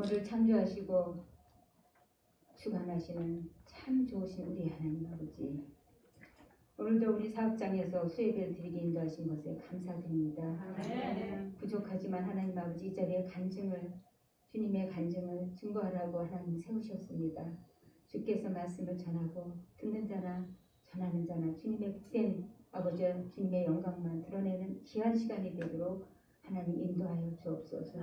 만물을 창조하시고 주관하시는 참 좋으신 우리 하나님 아버지. 오늘도 우리 사업장에서 수혜를 드리게 인도하신 것에 감사드립니다. 부족하지만 하나님 아버지 이 자리에 간증을 주님의 간증을 증거하라고 하나님 세우셨습니다. 주께서 말씀을 전하고 듣는 자나 전하는 자나 주님의 복된 아버지 주님의 영광만 드러내는 귀한 시간이 되도록 하나님 인도하여 주옵소서.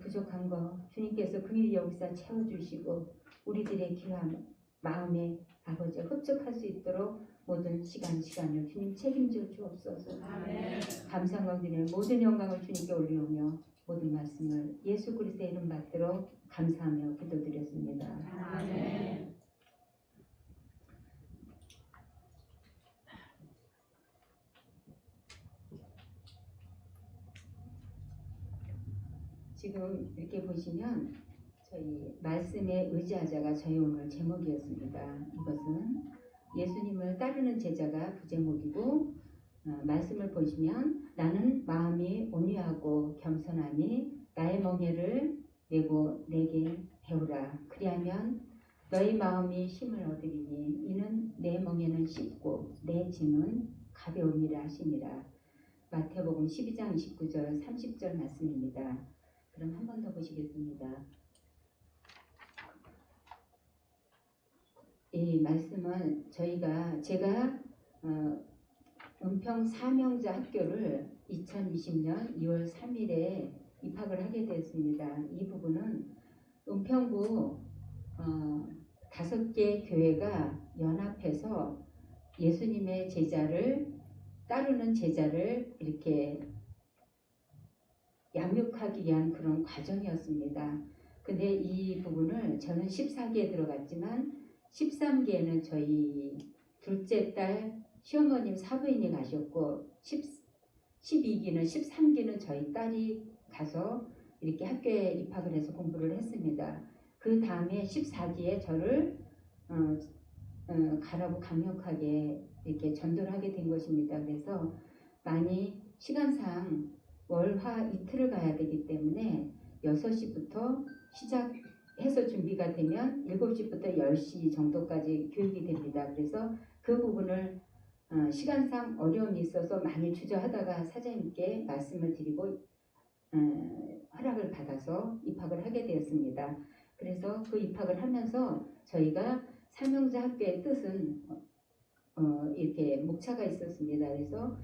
부족한 거 주님께서 그일 여기서 채워주시고 우리들의 귀한 마음에 아버지 흡족할 수 있도록 모든 시간 시간을 주님 책임져 주옵소서. 드리는 모든 영광을 주님께 올리오며 모든 말씀을 예수 그리스도의 이름 받도록 감사하며 기도드렸습니다. 지금 이렇게 보시면 저희 말씀에 의지하자가 저희 오늘 제목이었습니다. 이것은 예수님을 따르는 제자가 부제목이고 어, 말씀을 보시면 나는 마음이 온유하고 겸손하니 나의 멍에를 내고 내게 배우라 그리하면 너희 마음이 힘을 얻으리니 이는 내 멍에는 쉽고 내 짐은 가벼움이라 하시니라 마태복음 12장 29절 30절 말씀입니다. 그럼 한 번 더 보시겠습니다. 이 말씀은 저희가 제가 어, 은평 사명자 학교를 2020년 2월 3일에 입학을 하게 되었습니다. 이 부분은 은평구 어, 다섯 개 교회가 연합해서 예수님의 제자를 따르는 제자를 이렇게 양육하기 위한 그런 과정이었습니다. 근데 이 부분을 저는 14기에 들어갔지만 13기에는 저희 둘째 딸 시어머님 사부인이 가셨고 10, 12기는 13기는 저희 딸이 가서 이렇게 학교에 입학을 해서 공부를 했습니다. 그 다음에 14기에 저를 어, 어, 가라고 강력하게 이렇게 전도를 하게 된 것입니다. 그래서 많이 시간상 월 화 이틀을 가야 되기 때문에 6시부터 시작해서 준비가 되면 7시부터 10시 정도까지 교육이 됩니다. 그래서 그 부분을 어, 시간상 어려움이 있어서 많이 주저하다가 사장님께 말씀을 드리고 어, 허락을 받아서 입학을 하게 되었습니다. 그래서 그 입학을 하면서 저희가 사명자 학교의 뜻은 어, 이렇게 목차가 있었습니다. 그래서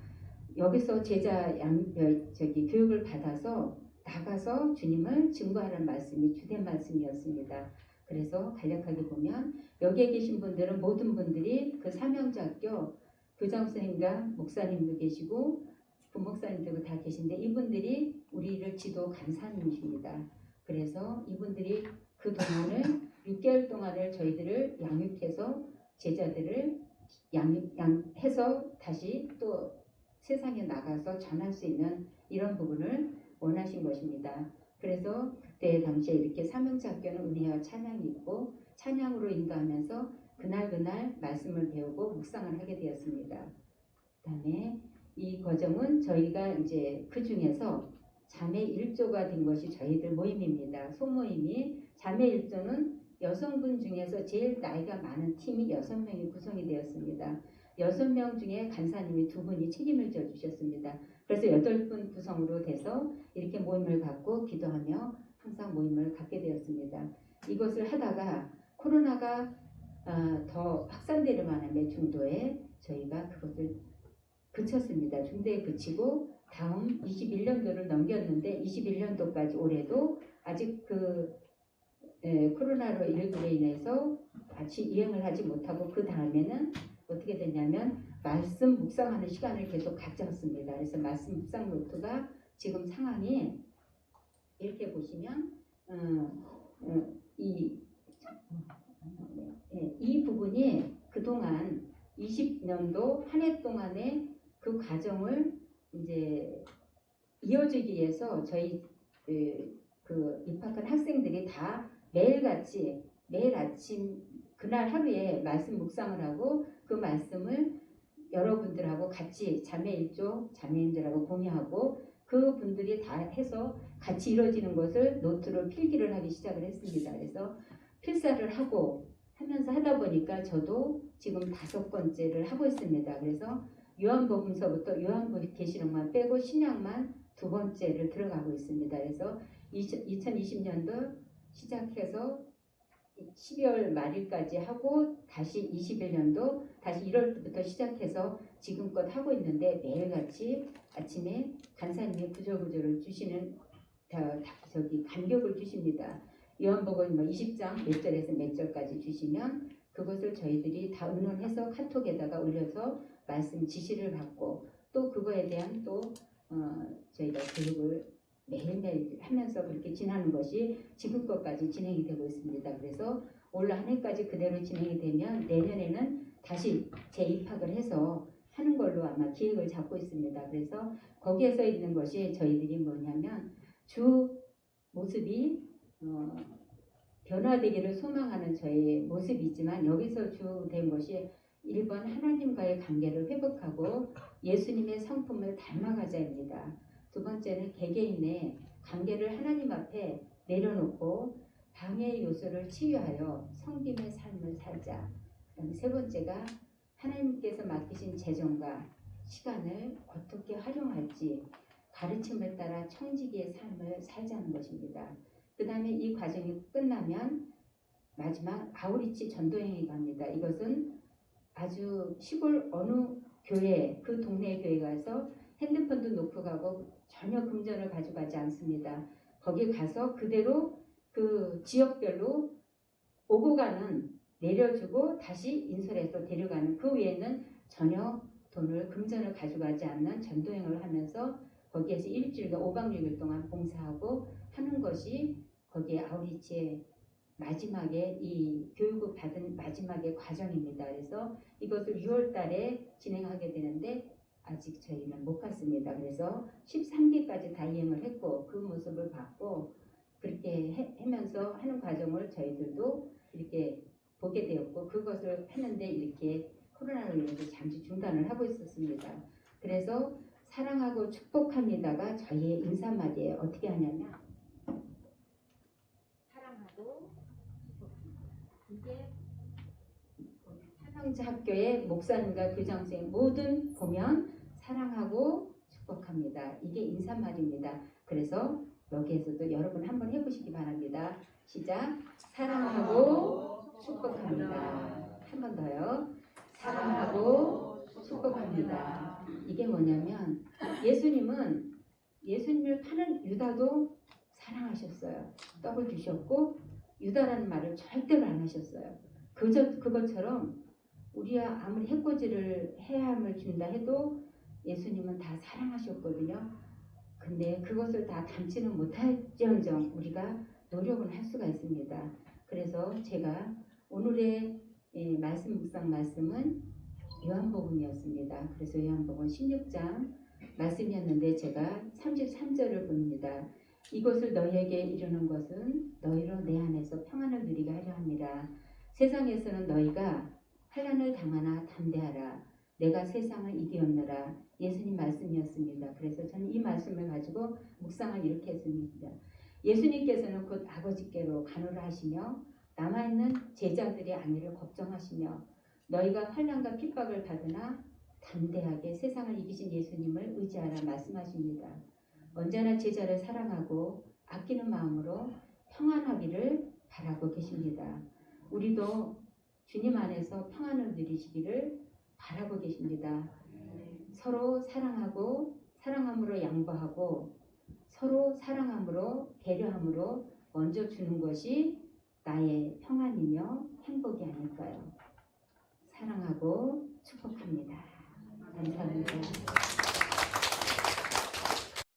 여기서 제자 양 어, 저기 교육을 받아서 나가서 주님을 증거하는 말씀이 주된 말씀이었습니다. 그래서 간략하게 보면 여기에 계신 분들은 모든 분들이 그 사명자 학교 교장 선생님과 목사님도 계시고 부목사님들도 다 계신데 이분들이 우리를 지도 간사님이십니다. 그래서 이분들이 그 동안을 6개월 동안을 저희들을 양육해서 제자들을 양육 양해서 다시 또 세상에 나가서 전할 수 있는 이런 부분을 원하신 것입니다. 그래서 그때 당시에 이렇게 사명자 학교는 은혜와 찬양이 있고 찬양으로 인도하면서 그날 그날 말씀을 배우고 묵상을 하게 되었습니다. 그다음에 이 과정은 저희가 이제 그 중에서 자매 일조가 된 것이 저희들 모임입니다. 소모임이 자매 일조는 여성분 중에서 제일 나이가 많은 팀이 여섯 명이 구성이 되었습니다. 여섯 명 중에 간사님이 두 분이 책임을 져 주셨습니다. 그래서 여덟 분 구성으로 돼서 이렇게 모임을 갖고 기도하며 항상 모임을 갖게 되었습니다. 이것을 하다가 코로나가 아, 더 확산되는 바람에 중도에 저희가 그것을 그쳤습니다. 중도에 그치고 다음 21년도를 넘겼는데 21년도까지 올해도 아직 그 에, 코로나로 19로 인해서 같이 이행을 하지 못하고 그 다음에는 어떻게 됐냐면 말씀 묵상하는 시간을 계속 가졌습니다. 그래서 말씀 묵상 노트가 지금 상황이 이렇게 보시면 어, 어, 이, 예, 이 부분이 그동안 20년도 한 해 동안의 그 과정을 이제 이어주기 위해서 저희 그, 그 입학한 학생들이 다 매일같이 매일 아침 그날 하루에 말씀 묵상을 하고 그 말씀을 여러분들하고 같이 자매 일조 자매인들하고 공유하고 그 분들이 다 해서 같이 이루어지는 것을 노트로 필기를 하기 시작을 했습니다. 그래서 필사를 하고 하면서 하다 보니까 저도 지금 다섯 번째를 하고 있습니다. 그래서 요한복음서부터 요한계시록만 빼고 신약만 두 번째를 들어가고 있습니다. 그래서 2020년도 시작해서 12월 말일까지 하고 다시 21년도 다시 1월부터 시작해서 지금껏 하고 있는데 매일같이 아침에 간사님이 구절구절을 주시는 저기 간격을 주십니다. 요한복음 뭐 20장 몇 절에서 몇 절까지 주시면 그것을 저희들이 다 의논해서 카톡에다가 올려서 말씀 지시를 받고 또 그거에 대한 또 어, 저희가 교육을 매일매일 하면서 그렇게 지나는 것이 지금껏까지 진행이 되고 있습니다. 그래서 올 한 해까지 그대로 진행이 되면 내년에는 다시 재입학을 해서 하는 걸로 아마 기획을 잡고 있습니다. 그래서 거기에 써 있는 것이 저희들이 뭐냐면 주 모습이 어, 변화되기를 소망하는 저의 모습이지만 여기서 주 된 것이 1번 하나님과의 관계를 회복하고 예수님의 성품을 닮아가자입니다. 두 번째는 개개인의 관계를 하나님 앞에 내려놓고 방해의 요소를 치유하여 성김의 삶을 살자. 세 번째가 하나님께서 맡기신 재정과 시간을 어떻게 활용할지 가르침을 따라 청지기의 삶을 살자는 것입니다. 그 다음에 이 과정이 끝나면 마지막 아우리치 전도행이 갑니다. 이것은 아주 시골 어느 교회, 그 동네 교회 가서 핸드폰도 놓고 가고 전혀 금전을 가져가지 않습니다. 거기 가서 그대로 그 지역별로 오고 가는 내려주고 다시 인솔해서 데려가는 그 외에는 전혀 돈을 금전을 가져가지 않는 전도행을 하면서 거기에서 일주일과 5박 6일 동안 봉사하고 하는 것이 거기에 아우리치의 마지막에 이 교육을 받은 마지막의 과정입니다. 그래서 이것을 6월 달에 진행하게 되는데 아직 저희는 못 갔습니다. 그래서 13기까지 다 이행을 했고 그 모습을 봤고 그렇게 해- 하면서 하는 과정을 저희들도 이렇게 보게 되었고 그것을 했는데 이렇게 코로나로 인해서 잠시 중단을 하고 있었습니다. 그래서 사랑하고 축복합니다가 저희의 인사말이에요. 어떻게 하냐면 사랑하고 축복합니다. 이게 사상자 학교의 목사님과 교장선생 모든 보면 사랑하고 축복합니다. 이게 인사말입니다. 그래서 여기에서도 여러분 한번 해보시기 바랍니다. 시작. 사랑하고 축복합니다. 한 번 더요. 사랑하고 축복합니다. 이게 뭐냐면 예수님은 예수님을 파는 유다도 사랑하셨어요. 떡을 주셨고 유다라는 말을 절대로 안 하셨어요. 그저 그것처럼 우리야 아무리 해코지를 해함을 준다 해도 예수님은 다 사랑하셨거든요. 근데 그것을 다 담지는 못할지언정 우리가 노력은 할 수가 있습니다. 그래서 제가 오늘의 예, 말씀 묵상 말씀은 요한복음이었습니다. 그래서 요한복음 16장 말씀이었는데 제가 33절을 봅니다. 이것을 너희에게 이루는 것은 너희로 내 안에서 평안을 누리게 하려 합니다. 세상에서는 너희가 환난을 당하나 담대하라. 내가 세상을 이기었노라. 예수님 말씀이었습니다. 그래서 저는 이 말씀을 가지고 묵상을 이렇게 했습니다. 예수님께서는 곧 아버지께로 간호를 하시며 남아있는 제자들의 안위를 걱정하시며 너희가 환난과 핍박을 받으나 담대하게 세상을 이기신 예수님을 의지하라 말씀하십니다. 언제나 제자를 사랑하고 아끼는 마음으로 평안하기를 바라고 계십니다. 우리도 주님 안에서 평안을 누리시기를 바라고 계십니다. 서로 사랑하고 사랑함으로 양보하고 서로 사랑함으로 배려함으로 먼저 주는 것이 나의 평안이며 행복이 아닐까요? 사랑하고 축복합니다. 감사합니다.